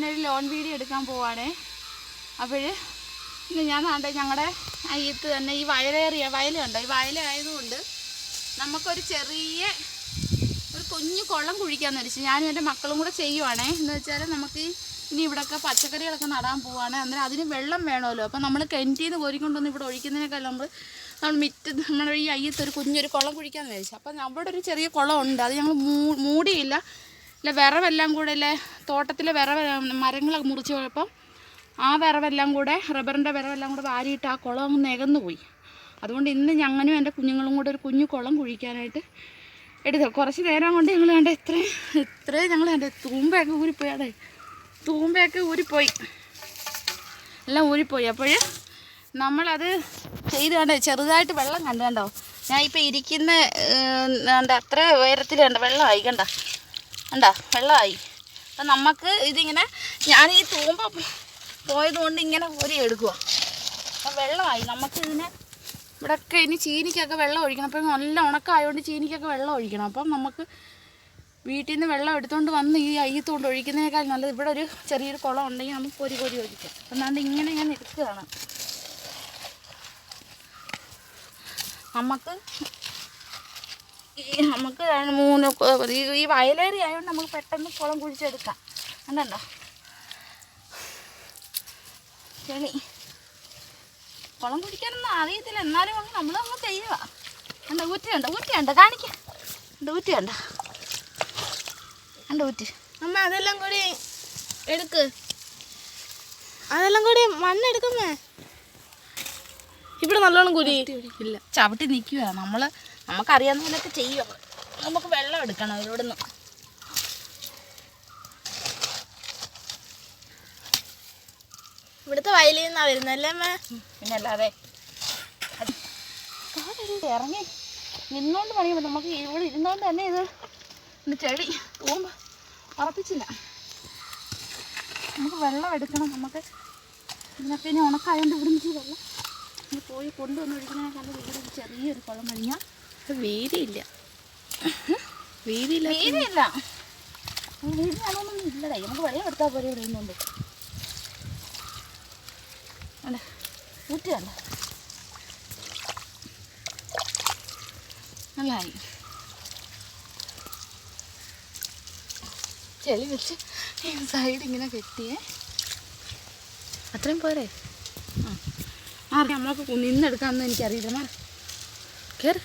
ഞാനൊരു loan video എടുക്കാൻ പോവാണേ. അപ്പോൾ ഇന്ന് ഞാൻ കണ്ട ഞങ്ങളുടെ അയ്യത്ത് തന്നെ ഈ വയലേറിയ വയലുണ്ടോ ഈ വയലായതുകൊണ്ട് നമുക്കൊരു ചെറിയ ഒരു കുഞ്ഞു കുളം കുഴിക്കാന്ന് വെച്ചു ഞാനും എന്റെ മക്കളും കൂടെ ചെയ്യുവാണേ. എന്ന് വെച്ചാൽ നമുക്ക് ഇനി ഇവിടെയൊക്കെ പച്ചക്കറികളൊക്കെ നടാൻ പോവാണ്. അന്നേരം അതിന് വെള്ളം വേണമല്ലോ. അപ്പം നമ്മൾ കിണറ്റിൽ നിന്ന് കോരിക്കൊണ്ടൊന്ന് ഇവിടെ ഒഴിക്കുന്നതിനേക്കാൾ നമ്മൾ നമ്മൾ മിറ്റ് നമ്മുടെ ഈ അയ്യത്ത് ഒരു കുഞ്ഞൊരു കുളം കുഴിക്കാമെന്ന് വിചാരിച്ചു. അപ്പം നമ്മുടെ ഒരു ചെറിയ കുളം ഉണ്ട്. അത് ഞങ്ങൾ മൂടിയില്ല. ഇല്ല വിറവെല്ലാം കൂടെ അല്ലേ? തോട്ടത്തിലെ വിറവ് മരങ്ങളൊക്കെ മുറിച്ച് പോയപ്പം ആ വിറവെല്ലാം കൂടെ റബ്ബറിന്റെ വിറവെല്ലാം കൂടെ വാരിയിട്ട് ആ കുളം അങ്ങ് നികന്നു പോയി അതുകൊണ്ട് ഇന്ന് ഞങ്ങനും എന്റെ കുഞ്ഞുങ്ങളും കൂടെ ഒരു കുഞ്ഞു കുളം കുഴിക്കാനായിട്ട് എടുത്തു കുറച്ച് നേരം കൊണ്ട് ഞങ്ങൾ കണ്ട ഇത്ര ഇത്രയും ഞങ്ങൾ കണ്ട. തൂമ്പയൊക്കെ ഊരിപ്പോയി അതെ. തൂമ്പയൊക്കെ ഊരിപ്പോയി. എല്ലാം ഊരിപ്പോയി. അപ്പോൾ നമ്മളത് ചെയ്ത് കണ്ടേ ചെറുതായിട്ട് വെള്ളം കണ്ടു കണ്ടോ? ഞാൻ ഇപ്പോൾ ഇരിക്കുന്ന അത്ര ഉയരത്തിൽ കണ്ട വെള്ളം കണ്ട? കണ്ട വെള്ളമായി അപ്പം നമുക്ക് ഇതിങ്ങനെ ഞാൻ ഈ തൂമ്പ പോയതുകൊണ്ട് ഇങ്ങനെ ഒരു എടുക്കുക അപ്പം വെള്ളമായി നമുക്ക് ഇതിനെ ഇവിടെയൊക്കെ ഇനി ചീനിക്കൊക്കെ വെള്ളം ഒഴിക്കണം. അപ്പം നല്ല ഉണക്കമായതുകൊണ്ട് ചീനിക്കൊക്കെ വെള്ളം ഒഴിക്കണം. അപ്പം നമുക്ക് വീട്ടിൽ നിന്ന് വെള്ളം എടുത്തുകൊണ്ട് വന്ന് ഈ അയ്യത്തുകൊണ്ട് ഒഴിക്കുന്നതിനേക്കാൾ നല്ലത്. ഇവിടെ ഒരു ചെറിയൊരു കുളം ഉണ്ടെങ്കിൽ നമുക്ക് പൊരി പൊരി ഒഴിക്കാം. എന്നാണ്ട് ഇങ്ങനെ ഞാൻ എടുക്കുകയാണ് നമുക്ക് ഈ നമുക്ക് മൂന്ന് ഈ- വയലേറി ആയതുകൊണ്ട് നമുക്ക് പെട്ടെന്ന് കുളം കുഴിച്ചെടുക്കാം. കണ്ടോ? ചെളി കുളം കുടിക്കാനൊന്നും അറിയത്തില്ല. എന്നാലും അങ്ങ് നമ്മൾ അങ്ങ് ചെയ്യുക കണ്ട? ഊറ്റി കണ്ട? ഊറ്റി കണ്ട? കാണിക്കാം. കണ്ട? ഊറ്റി കണ്ട? കണ്ട? ഊറ്റി. അമ്മ അതെല്ലാം കൂടി എടുക്ക്. അതെല്ലാം കൂടി മണ്ണെടുക്കുന്നേ ഇവിടെ നല്ലോണം കുരി ഇല്ല ചവിട്ടി നിൽക്കുക നമ്മൾ നമുക്കറിയാവുന്ന പോലൊക്കെ ചെയ്യും നമുക്ക് വെള്ളം എടുക്കണം ഇവിടെ നിന്ന് ഇവിടുത്തെ വയലിൽ നിന്നാ വരുന്നല്ലേ അമ്മ? പിന്നെ അല്ലാതെ ഇറങ്ങി നിന്നോണ്ട് പണിയുമ്പോൾ നമുക്ക് ഇവിടെ ഇരുന്നോണ്ട് തന്നെ ഇത് ചെടി പോകുമ്പോ ഉറപ്പിച്ചില്ല നമുക്ക് വെള്ളം എടുക്കണം. നമുക്ക് ഇതിനൊക്കെ ഇനി ഉണക്കായതുകൊണ്ട് ഇവിടെ നിന്ന് വെള്ളം പോയി കൊണ്ടുവന്ന് ഒഴിക്കുന്നതിനേക്കാളും ഇവിടെ ചെറിയൊരു കുളം കഴിഞ്ഞാൽ വീതിയില്ല. വീതിയില്ല. വീതിയില്ല വീതി ഇല്ലടേ. നമുക്ക് വെള്ളം എടുത്താൽ പോലെ ഇവിടെ ഇരുന്നുണ്ട്. അല്ലേ നല്ല കണ്ട? നല്ലായി ചെളി വെച്ച് സൈഡ് ഇങ്ങനെ കെട്ടിയേ. അത്രയും പോരെ? ആ. നമ്മളൊക്കെ നിന്നെടുക്കാമെന്ന് എനിക്കറിയില്ല. മാറി. കയറി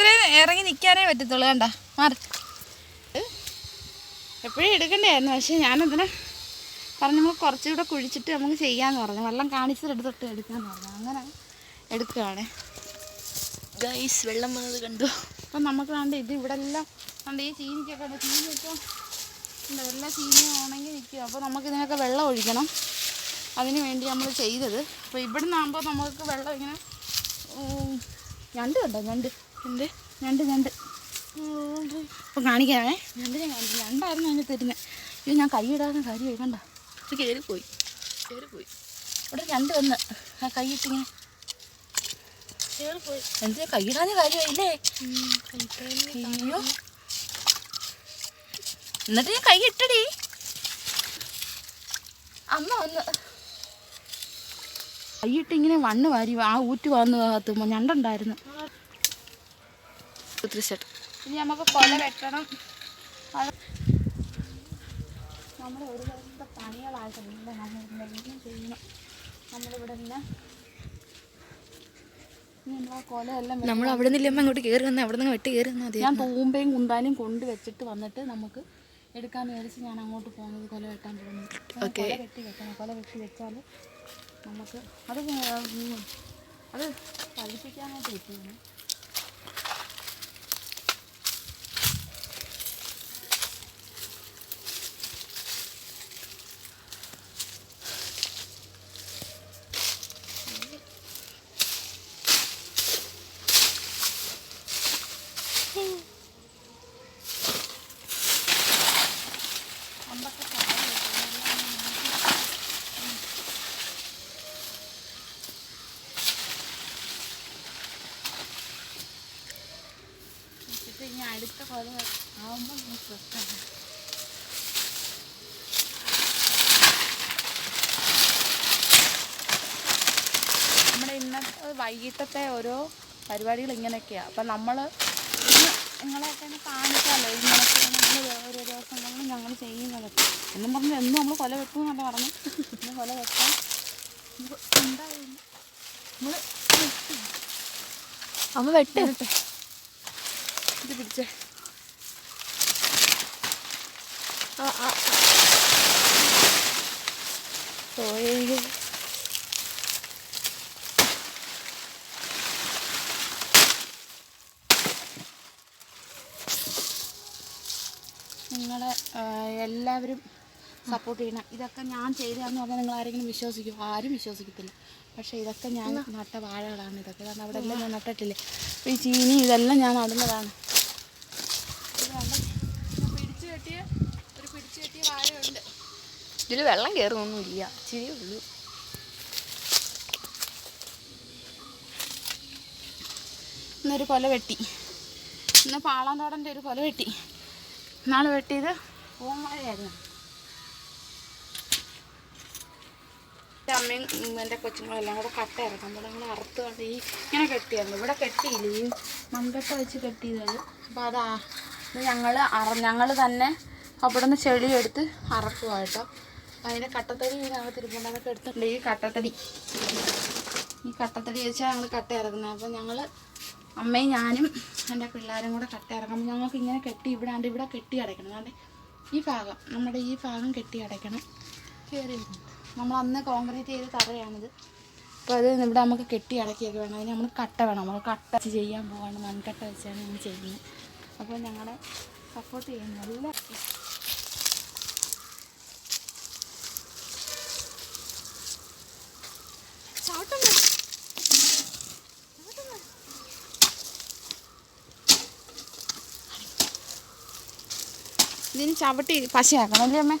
ഇത്രയും ഇറങ്ങി നിൽക്കാനേ പറ്റത്തുള്ളൂ കണ്ട? മാറി. എപ്പോഴും എടുക്കണ്ടായിരുന്നു പക്ഷേ ഞാനതിനെ പറഞ്ഞു നമുക്ക് കുറച്ചുകൂടെ കുഴിച്ചിട്ട് നമുക്ക് ചെയ്യാമെന്ന് പറഞ്ഞു. വെള്ളം കാണിച്ചിട്ടെടുത്തിട്ട് എടുക്കാമെന്ന് പറഞ്ഞു. അങ്ങനെ എടുക്കുകയാണ് ഗൈസ് വെള്ളം വന്നത് കണ്ടു? അപ്പം നമുക്ക് കണ്ട് ഇത് ഇവിടെ എല്ലാം കണ്ട് ഈ ചീനിക്കൊക്കെ ഉണ്ട്. ചീനിയൊക്കെ ഉണ്ട്. എല്ലാം ചീനി ഉണങ്ങി നിൽക്കുക അപ്പോൾ നമുക്ക് ഇതിനൊക്കെ വെള്ളം ഒഴിക്കണം. അതിന് വേണ്ടി നമ്മൾ ചെയ്തത്. അപ്പോൾ ഇവിടെ നിന്നാകുമ്പോൾ നമുക്ക് വെള്ളം ഇങ്ങനെ ഞണ്ട് കണ്ടോ? ഞണ്ട്. എന്ത്? ഞണ്ട് ഞണ്ട്. അപ്പം കാണിക്കാമേ ഞണ്ടിനെ കാണിച്ചു ഞണ്ടായിരുന്നു അതിന് തരുന്നത് ഇത് ഞാൻ കൈയിടാതെ കാര്യം കഴിക്കണ്ട ഇത് കയറിപ്പോയി കയറിപ്പോയി ഇവിടെ ഞണ്ട് വന്ന്. ആ കൈയിട്ടിങ്ങനെ കയറിപ്പോയി എന്തിനാ കൈയിടാതെ കാര്യമായില്ലേ അയ്യോ. എന്നിട്ട് ഞാൻ കൈ ഇട്ടടി. അമ്മ വന്ന്. കൈയിട്ട് ഇങ്ങനെ വണ്ണ് വാരി ആ ഊറ്റ് വന്ന് ഞണ്ടുണ്ടായിരുന്നു. തീർച്ചയായിട്ടും ഇനി നമുക്ക് കൊല വെട്ടണം. നമ്മൾ നമ്മുടെ ഒരു ദിവസത്തെ പണികളായിട്ടുണ്ട് ചെയ്യണം. നമ്മളിവിടെ നിന്ന് നമ്മൾ അവിടെ നിന്ന് അങ്ങോട്ട് കയറി വന്നാൽ അവിടെ നിന്ന് വെട്ടി കയറി വന്നാൽ ഞാൻ തൂമ്പയും കുന്താനും കൊണ്ട് വെച്ചിട്ട് വന്നിട്ട് നമുക്ക് എടുക്കാൻ വിചാരിച്ച് ഞാൻ അങ്ങോട്ട് പോകുന്നത് കൊല വെട്ടാൻ പോകുന്നത്. ഓക്കെ. വെട്ടി വെക്കണം. കൊല വെട്ടി വെച്ചാൽ നമുക്ക് അത് അത് പഠിപ്പിക്കാനായിട്ട് കിട്ടിയാണ് അടുത്ത കൊല ആവുമ്പോൾ നമുക്ക് നമ്മുടെ ഇന്നത്തെ വൈകിട്ടത്തെ ഓരോ പരിപാടികൾ ഇങ്ങനെയൊക്കെയാ. അപ്പൊ നമ്മൾ ഇന്ന് നിങ്ങളെയൊക്കെ കാണിക്കാമല്ലോ ഇങ്ങനൊക്കെ നമ്മൾ ഓരോ ദിവസങ്ങളിലും ഞങ്ങൾ ചെയ്യുന്നത് എന്നും പറഞ്ഞ് എന്നും നമ്മൾ കൊല വെക്കും എന്നല്ല പറഞ്ഞു. ഇന്ന് കൊല വെക്കാം എന്താ നമ്മൾ അമ്മ വെട്ട്. ഇത് പിടിച്ചേ. ആ ആ പോയേ. നിങ്ങളെ എല്ലാവരും സപ്പോർട്ട് ചെയ്യണം. ഇതൊക്കെ ഞാൻ ചെയ്തതാന്ന് പറഞ്ഞാൽ നിങ്ങൾ ആരെങ്കിലും വിശ്വസിക്കും. ആരും വിശ്വസിക്കത്തില്ല. പക്ഷേ ഇതൊക്കെ ഞാൻ നട്ട വാഴകളാണ് ഇതൊക്കെ. കാരണം അവിടെ എല്ലാം ഞാൻ നട്ടിട്ടില്ലേ? ഈ ചീനി ഇതെല്ലാം ഞാൻ നടുന്നതാണ് ഇത് കണ്ടോ? ഞാൻ പിടിച്ചു കെട്ടിയ ഒരു പിടിച്ചു കെട്ടിയ വാഴയുണ്ട് ഇതിൽ വെള്ളം കയറുന്നൊന്നുമില്ല ഇച്ചിരി ഉള്ളൂ. ഇന്നൊരു കൊല വെട്ടി. ഇന്ന് പാളാന്തോടന്റെ ഒരു കൊല വെട്ടി. നാളെ വെട്ടിയത് പൂമഴയായിരുന്നു എന്റെ അമ്മയും എന്റെ കൊച്ചുങ്ങളും കൊച്ചുങ്ങളെല്ലാം കൂടെ കട്ട ഇറക്കാം അപ്പോൾ ഞങ്ങൾ അറുത്ത് കൊണ്ട് ഈ ഇങ്ങനെ കെട്ടിയായിരുന്നു. ഇവിടെ കെട്ടിയില്ല. ഈ മൺകട്ട വെച്ച് കെട്ടിയതാണ് അപ്പോൾ അതാ ഞങ്ങൾ അറ ഞങ്ങൾ തന്നെ അവിടെ നിന്ന് ചെളിയെടുത്ത് അറക്കുക അതിന്റെ കട്ടത്തടി ഇതിനകത്ത് ഇരിപ്പുണ്ട് അതൊക്കെ എടുത്തിട്ടുണ്ട്. ഈ കട്ടത്തടി. ഈ കട്ടത്തടി വെച്ചാൽ ഞങ്ങൾ കട്ട ഇറക്കുന്നത്. അപ്പോൾ ഞങ്ങൾ അമ്മയും ഞാനും എന്റെ പിള്ളേരും കൂടെ കട്ട ഇറക്കുമ്പോൾ ഞങ്ങൾക്ക് ഇങ്ങനെ കെട്ടി ഇവിടെ ആണ്ട് ഇവിടെ കെട്ടി അടയ്ക്കണം. അതുകൊണ്ട് ഈ ഭാഗം നമ്മുടെ ഈ ഭാഗം കെട്ടി അടയ്ക്കണം. കയറി നമ്മൾ അന്ന് കോൺക്രീറ്റ് ചെയ്ത് തറയാണിത്. അപ്പോൾ അത് ഇവിടെ നമുക്ക് കെട്ടി അടക്കിയൊക്കെ വേണം. അതിന് നമ്മൾ കട്ട വേണം. നമ്മൾ കട്ട ചെയ്യാൻ പോവാണ്. മൺകട്ട വെച്ചാണ് നമ്മൾ ചെയ്യുന്നത്. അപ്പോൾ ഞങ്ങളെ സപ്പോർട്ട് ചെയ്യുന്നത്. എല്ലാ ഇതിന് ചവിട്ടി പശയാക്കണം അല്ലേ അമ്മ?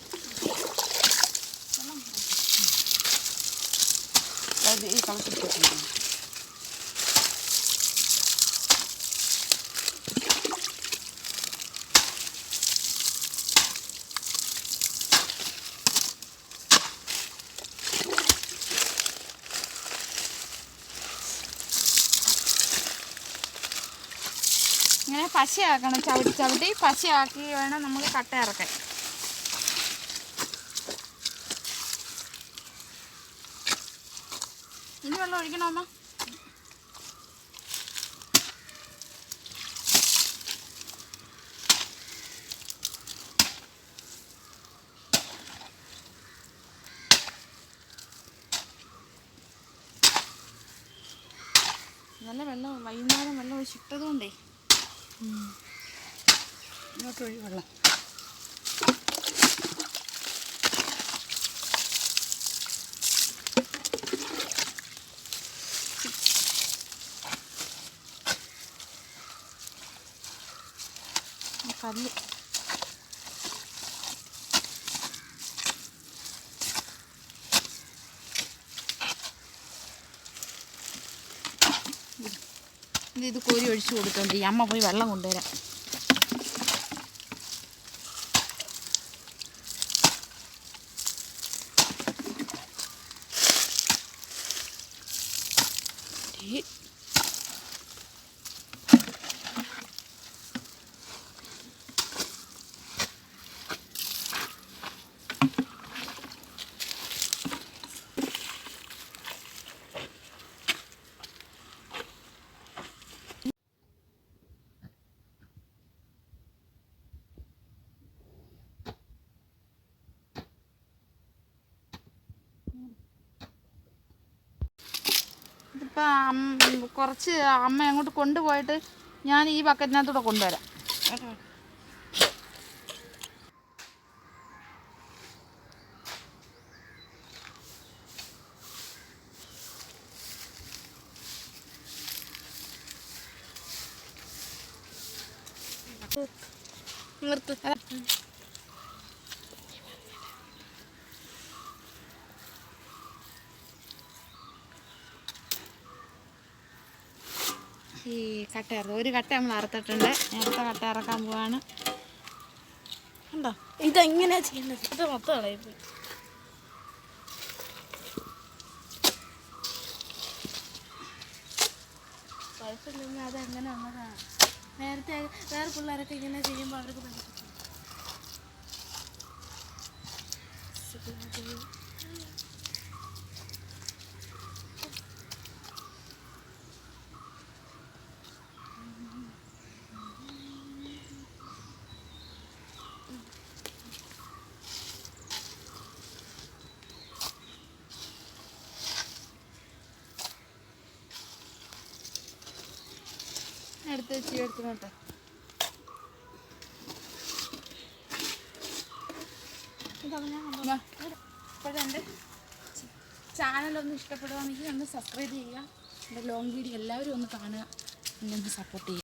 പശയാക്കണം. ചവിട്ടി ചവിട്ടി പശയാക്കി വേണം നമ്മൾ കട്ട ഇറക്കാൻ. ഇനി വെള്ളം ഒഴിക്കണോ അമ്മ? നല്ല വെള്ളം വൈകുന്നേരം വെള്ളം ഒഴിച്ചിട്ടതുകൊണ്ടേ ഇങ്ങോട്ട് ഒഴി വെള്ളം കല്ല്. ഇത് കോരി ഒഴിച്ചു കൊടുത്തോണ്ട് അമ്മ പോയി വെള്ളം കൊണ്ടുവരാം ഈ ഇതിപ്പോൾ കുറച്ച് അമ്മ അങ്ങോട്ട് കൊണ്ടുപോയിട്ട് ഞാൻ ഈ ബക്കറ്റിനകത്തൂടെ കൊണ്ടുവരാം. നിർത്ത്. ഈ കട്ട ഇറക്കും. ഒരു കട്ട നമ്മൾ അറുത്തിട്ടുണ്ട്. നേരത്തെ കട്ട ഇറക്കാൻ പോവാണ്. ഉണ്ടോ ഇതെങ്ങനെയാ ചെയ്യുന്നത്. ഇത് മൊത്തം കളയിപ്പോയി കുഴപ്പമില്ലെന്ന് അത് അങ്ങനെ ഉള്ളതാണ് നേരത്തെ വേറെ പിള്ളേരൊക്കെ ഇങ്ങനെ ചെയ്യുമ്പോൾ അവർക്ക് പഠിക്കും എടുത്ത് വെച്ച് എടുത്തുകൊണ്ട് അപ്പോൾ ചാനലൊന്ന് ഇഷ്ടപ്പെടുകയാണെങ്കിൽ ഒന്ന് സബ്സ്ക്രൈബ് ചെയ്യുക. എന്റെ ലോങ് വീഡിയോ എല്ലാവരും ഒന്ന് കാണുക. എന്നെ ഒന്ന് സപ്പോർട്ട് ചെയ്യുക.